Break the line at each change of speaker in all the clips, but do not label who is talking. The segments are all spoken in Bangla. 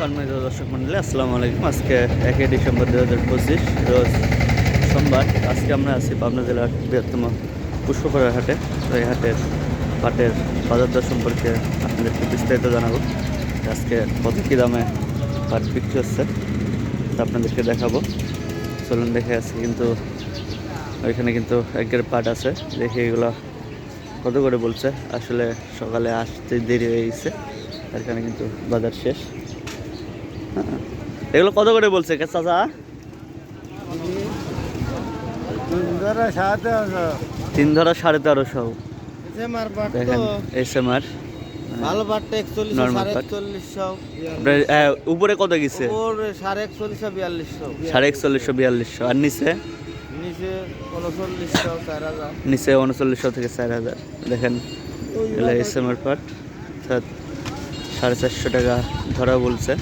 সম্মানিত দর্শক মন্ডলী, আসসালামু আলাইকুম। আজকে একই ডিসেম্বর দু হাজার পঁচিশ, রোজ সোমবার। আজকে আমরা আছি পাবনা জেলার বৃহত্তম পুষ্পপাড়ার হাটে। তো এই হাটের পাটের বাজার দর সম্পর্কে আপনাদেরকে বিস্তারিত জানাব। আজকে কত কী দামে পাট বিক্রি হচ্ছে, তা আপনাদেরকে দেখাবো। চলুন দেখে আছি কিন্তু ওইখানে কিন্তু একের পাট আছে। দেখি এগুলো কত করে বলছে। আসলে সকালে আসতে দেরি হয়ে গেছে কারণে কিন্তু বাজার শেষ। এগুলো কত করে বলছে চাচা? তিন ধরা সাড়ে তেরোশো। দেখেন এস এম আর
ভালো পাটটা সাড়ে
পাট।
একচল্লিশশো
উপরে কত গেছে?
সাড়ে একচল্লিশশো বিয়াল্লিশশো।
সাড়ে একচল্লিশশো বিয়াল্লিশশো। আর নিচে?
নিচে উনচল্লিশশো চার হাজার।
নিচে উনচল্লিশশো থেকে চার হাজার। দেখেন এগুলো এস এম আর পাট সাড়ে চারশো টাকা ধরা বলছে।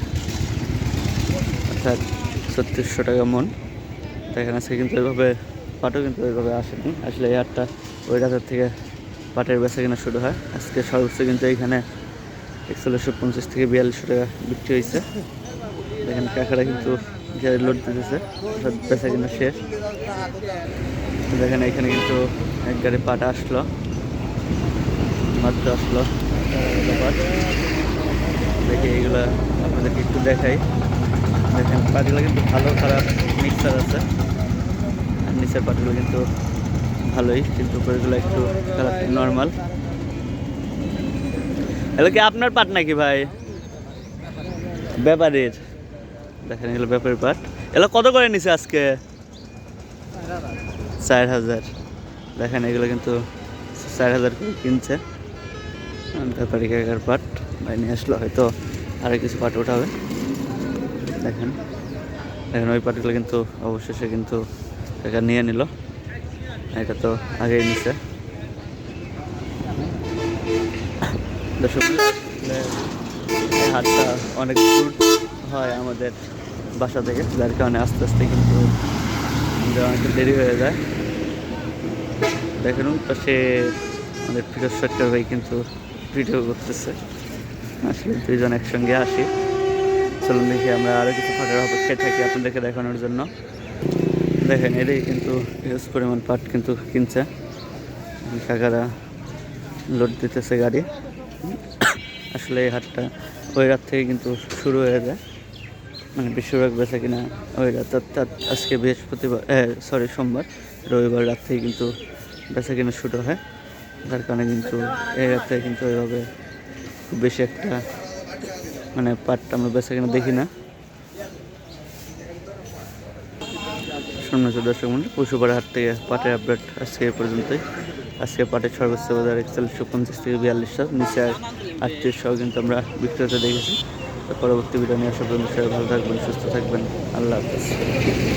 অর্থাৎ ছত্রিশশো টাকা মন। দেখেন আজকে কিন্তু ওইভাবে, পাটও কিন্তু ওইভাবে আসেনি। আসলে হাটটা ওই রাতের থেকে পাটের বেচা কেনা শুরু হয়। আজকে সর্বোচ্চ কিন্তু এইখানে একচল্লিশশো পঞ্চাশ থেকে বিয়াল্লিশশো টাকা বিক্রি হয়েছে। দেখেন কাকারা কিন্তু গাড়ি লোড দিতেছে। অর্থাৎ বেচা কেনা শেষ। দেখেন এখানে কিন্তু এক গাড়ি পাট আসলো। মাত্র আসলো। পাট দেখি এগুলো আপনাদেরকে একটু দেখাই। দেখেন পাটগুলো কিন্তু ভালো, খারাপ মিক্সার আছে। আর নিচের পাটগুলো কিন্তু ভালোই, কিন্তু উপরেগুলো একটু খারাপ নর্মাল এগুলো কি আপনার পাট নাকি ভাই? ব্যাপারের। দেখেন, এগুলো ব্যাপারের পাট। এগুলো কত করে নিছে আজকে? চার হাজার। দেখেন, এগুলো কিন্তু চার হাজার করে কিনছে। ব্যাপারী কাকার পাট। ভাই নিয়ে আসলো, হয়তো আরও কিছু পাট উঠাবে। দেখেন। দেখেন, ওই পাটগুলো কিন্তু অবশেষে কিন্তু কাকা নিয়ে নিল। এটা তো আগেই নিছে। হাটটা অনেক দূর হয় আমাদের বাসা থেকে, যার কারণে আস্তে আস্তে কিন্তু আমাদের অনেকটা দেরি হয়ে যায়। দেখেন পাশে আমাদের ফিরোজ সরকার ভাই কিন্তু ভিডিও করতেছে। আসলে দুইজন একসঙ্গে আসি। চলুন দেখি আমরা আরও কিছু ফাঁকার অপেক্ষায় থাকি আপনাদেরকে দেখানোর জন্য। দেখেন, এটাই কিন্তু হিউজ পরিমাণ পাট কিন্তু কিনছে। কাকারা লোড দিতেছে গাড়ি। আসলে এই হাটটা ওই রাত থেকে কিন্তু শুরু হয়ে যায়। মানে বেশিরভাগ বেচা কিনা ওই রাত, অর্থাৎ আজকে বৃহস্পতিবার সরি সোমবার। রবিবার রাত থেকে কিন্তু বেচা কিনা শুরু হয়। যার কারণে কিন্তু এই রাত থেকে কিন্তু ওইভাবে খুব বেশি একটা মানে পাটটা আমরা বেচা কিনা দেখি না। সম্মানিত দর্শক মন্ডল পশুপাড়া হাট থেকে পাটের আপডেট আজকে এ পর্যন্তই। আজকে পাটের সর্বোচ্চ বাজার একচল্লিশশো পঞ্চাশ থেকে বিয়াল্লিশশো নিচে আটত্রিশশো কিন্তু আমরা বিক্রেতা দেখেছি। পরবর্তী ভিডিও নিয়ে আসা পর্যন্ত ভালো থাকবেন, সুস্থ থাকবেন। আল্লাহ হাফিজ।